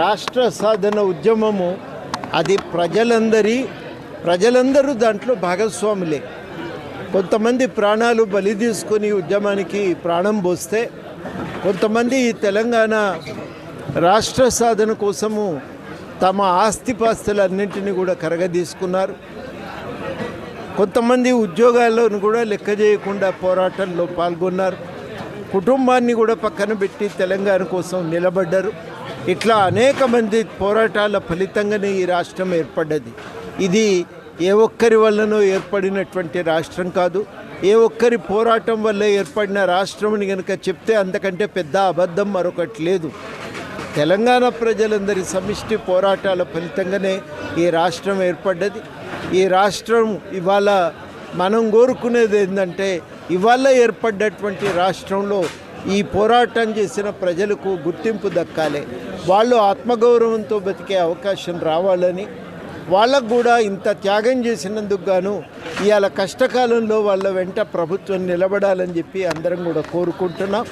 రాష్ట్ర సాధన ఉద్యమము అది ప్రజలందరి ప్రజలందరూ దాంట్లో భాగస్వాములే. కొంతమంది ప్రాణాలు బలి తీసుకొని ఉద్యమానికి ప్రాణం పోస్తే కొంతమంది ఈ తెలంగాణ రాష్ట్ర సాధన కోసము తమ ఆస్తిపాస్తులన్నింటినీ కూడా కరగదీసుకున్నారు. కొంతమంది ఉద్యోగాలను కూడా లెక్క చేయకుండా పోరాటంలో పాల్గొన్నారు. కుటుంబాన్ని కూడా పక్కన పెట్టి తెలంగాణ కోసం నిలబడ్డారు. ఇట్లా అనేక మంది పోరాటాల ఫలితంగానే ఈ రాష్ట్రం ఏర్పడ్డది. ఇది ఏ ఒక్కరి వల్లనో ఏర్పడినటువంటి రాష్ట్రం కాదు. ఏ ఒక్కరి పోరాటం వల్ల ఏర్పడిన రాష్ట్రం అని కనుక చెప్తే అంతకంటే పెద్ద అబద్ధం మరొకటి లేదు. తెలంగాణ ప్రజలందరి సమిష్టి పోరాటాల ఫలితంగానే ఈ రాష్ట్రం ఏర్పడ్డది. ఈ రాష్ట్రం ఇవాళ మనం కోరుకునేది ఏంటంటే ఇవాళ ఏర్పడ్డటువంటి రాష్ట్రంలో ఈ పోరాటం చేసిన ప్రజలకు గుర్తింపు దక్కాలి. వాళ్ళు ఆత్మగౌరవంతో బతికే అవకాశం రావాలని వాళ్ళకు కూడా ఇంత త్యాగం చేసినందుకు గాను ఇవాళ కష్టకాలంలో వాళ్ళ వెంట ప్రభుత్వం నిలబడాలని చెప్పి అందరం కూడా కోరుకుంటున్నాం.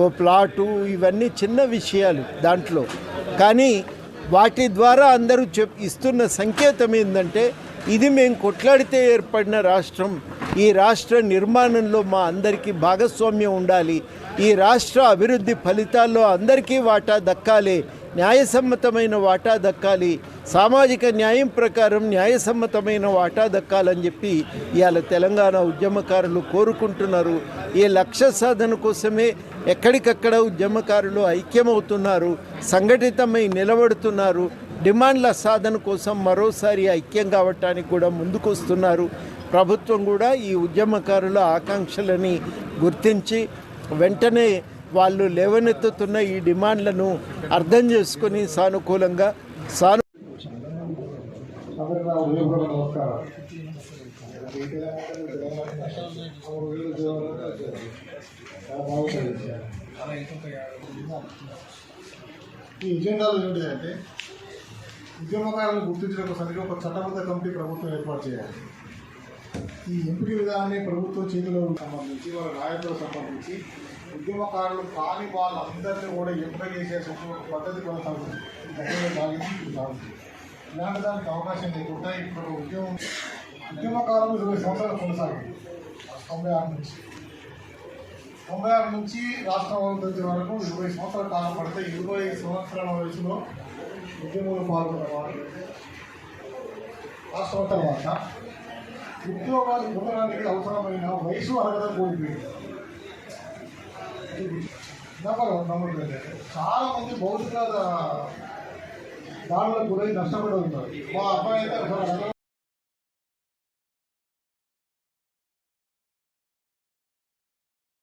ఓ ప్లాటు ఇవన్నీ చిన్న విషయాలు దాంట్లో. కానీ వాటి ద్వారా అందరూ చెప్ ఇస్తున్న సంకేతం ఏంటంటే ఇది మేము కొట్లాడితే ఏర్పడిన రాష్ట్రం ఈ రాష్ట్ర నిర్మాణంలో మా అందరికీ భాగస్వామ్యం ఉండాలి. ఈ రాష్ట్ర అభివృద్ధి ఫలితాల్లో అందరికీ వాటా దక్కాలి. న్యాయసమ్మతమైన వాటా దక్కాలి. సామాజిక న్యాయం ప్రకారం న్యాయసమ్మతమైన వాటా దక్కాలని చెప్పి ఇవాళ తెలంగాణ ఉద్యమకారులు కోరుకుంటున్నారు. ఈ లక్ష్య సాధన కోసమే ఎక్కడికక్కడ ఉద్యమకారులు ఐక్యమవుతున్నారు. సంఘటితమై నిలబడుతున్నారు. డిమాండ్ల సాధన కోసం మరోసారి ఐక్యం కావటానికి కూడా ముందుకొస్తున్నారు. ప్రభుత్వం కూడా ఈ ఉద్యమకారుల ఆకాంక్షలని గుర్తించి వెంటనే వాళ్ళు లేవనెత్తుతున్న ఈ డిమాండ్లను అర్థం చేసుకుని సానుకూలంగా సాను ఈ ఎజెండాలో ఏంటిదంటే ఉద్యమకారులను గుర్తించడం సరిగ్గా ఒక చట్టబద్ధ కమిటీ ప్రభుత్వం ఏర్పాటు చేయాలి. ఈ ఎంపిక విధానాన్ని ప్రభుత్వం చేతిలో సంబంధించి వాళ్ళ నాయకులకు సంబంధించి ఉద్యమకారులు కాని వాళ్ళందరినీ కూడా ఎంపిక చేసే పద్ధతి కొనసాగుతుంది. సాగుతుంది ఇలాంటి దానికి అవకాశం లేకుండా ఇప్పుడు ఉద్యమం ఉద్యమకాలం ఇరవై సంవత్సరాలు కొనసాగింది. తొంభై ఆరు నుంచి. తొంభై ఆరు నుంచి రాష్ట్రం వచ్చే వరకు ఇరవై సంవత్సరాల కాలం పడితే ఇరవై సంవత్సరాల వయసులో ఉద్యమంలో పాల్గొన్న వాళ్ళు రాష్ట్రం తర్వాత ఉద్యోగాలు పొందడానికి అవసరమైన వయసు అర్హత కోల్పోయింది. నెంబర్ చాలా మంది భౌతిక దాడులకు గురై నష్టపడి ఉంటారు మా అబ్బాయి అయితే